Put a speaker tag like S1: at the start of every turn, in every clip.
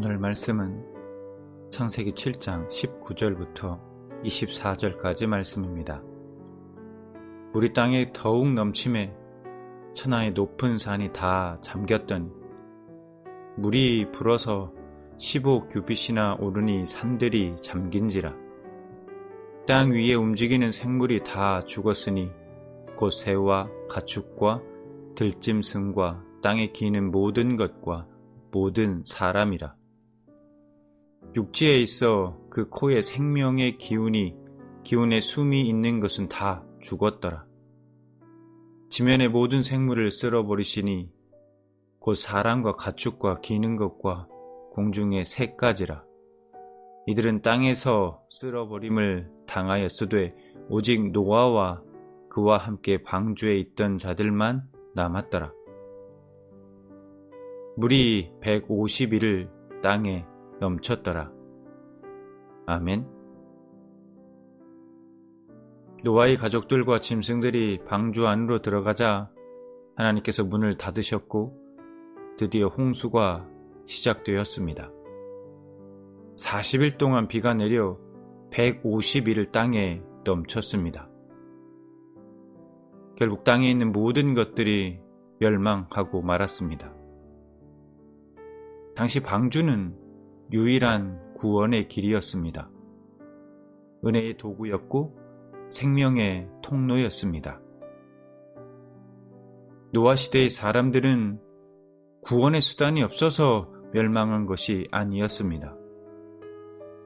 S1: 오늘 말씀은 창세기 7장 19절부터 24절까지 말씀입니다. 물이 땅에 더욱 넘침에 천하의 높은 산이 다 잠겼더니 물이 불어서 15규빗이나 오르니 산들이 잠긴지라 땅 위에 움직이는 생물이 다 죽었으니 곧 새와 가축과 들짐승과 땅에 기는 모든 것과 모든 사람이라. 육지에 있어 그 코에 생명의 기운이 기운의 숨이 있는 것은 다 죽었더라. 지면의 모든 생물을 쓸어버리시니 곧 사람과 가축과 기는 것과 공중의 새까지라. 이들은 땅에서 쓸어버림을 당하였으되 오직 노아와 그와 함께 방주에 있던 자들만 남았더라. 물이 150일을 땅에 넘쳤더라. 아멘. 노아의 가족들과 짐승들이 방주 안으로 들어가자 하나님께서 문을 닫으셨고 드디어 홍수가 시작되었습니다. 40일 동안 비가 내려 150일을 땅에 넘쳤습니다. 결국 땅에 있는 모든 것들이 멸망하고 말았습니다. 당시 방주는 유일한 구원의 길이었습니다. 은혜의 도구였고 생명의 통로였습니다. 노아 시대의 사람들은 구원의 수단이 없어서 멸망한 것이 아니었습니다.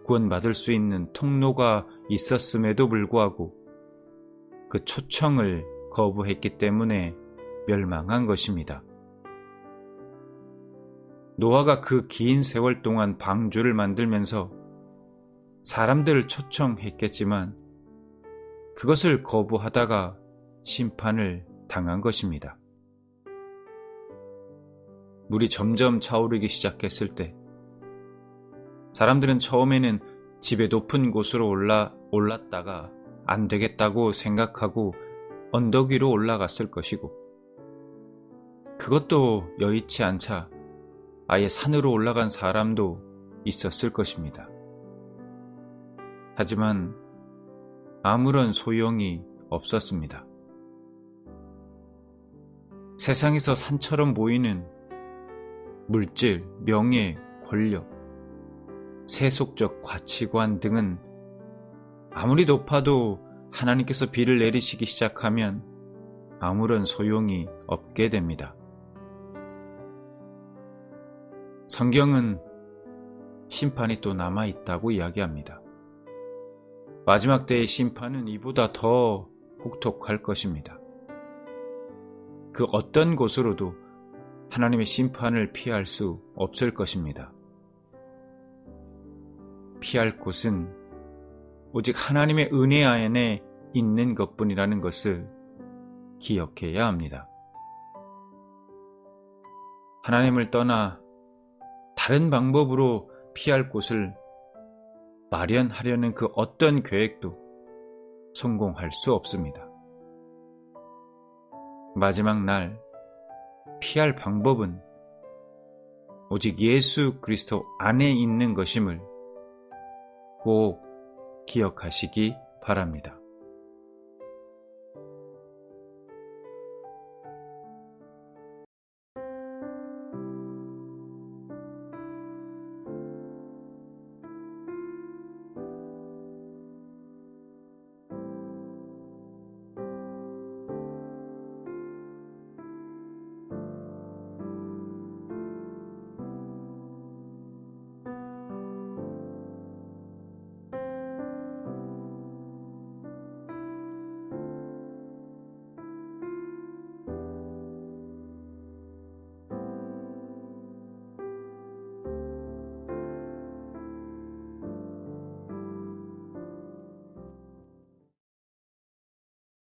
S1: 구원받을 수 있는 통로가 있었음에도 불구하고 그 초청을 거부했기 때문에 멸망한 것입니다. 노아가 그 긴 세월 동안 방주를 만들면서 사람들을 초청했겠지만 그것을 거부하다가 심판을 당한 것입니다. 물이 점점 차오르기 시작했을 때 사람들은 처음에는 집의 높은 곳으로 올라 올랐다가 안 되겠다고 생각하고 언덕 위로 올라갔을 것이고 그것도 여의치 않자 아예 산으로 올라간 사람도 있었을 것입니다. 하지만 아무런 소용이 없었습니다. 세상에서 산처럼 보이는 물질, 명예, 권력, 세속적 가치관 등은 아무리 높아도 하나님께서 비를 내리시기 시작하면 아무런 소용이 없게 됩니다. 성경은 심판이 또 남아 있다고 이야기합니다. 마지막 때의 심판은 이보다 더 혹독할 것입니다. 그 어떤 곳으로도 하나님의 심판을 피할 수 없을 것입니다. 피할 곳은 오직 하나님의 은혜 안에 있는 것뿐이라는 것을 기억해야 합니다. 하나님을 떠나 다른 방법으로 피할 곳을 마련하려는 그 어떤 계획도 성공할 수 없습니다. 마지막 날 피할 방법은 오직 예수 그리스도 안에 있는 것임을 꼭 기억하시기 바랍니다.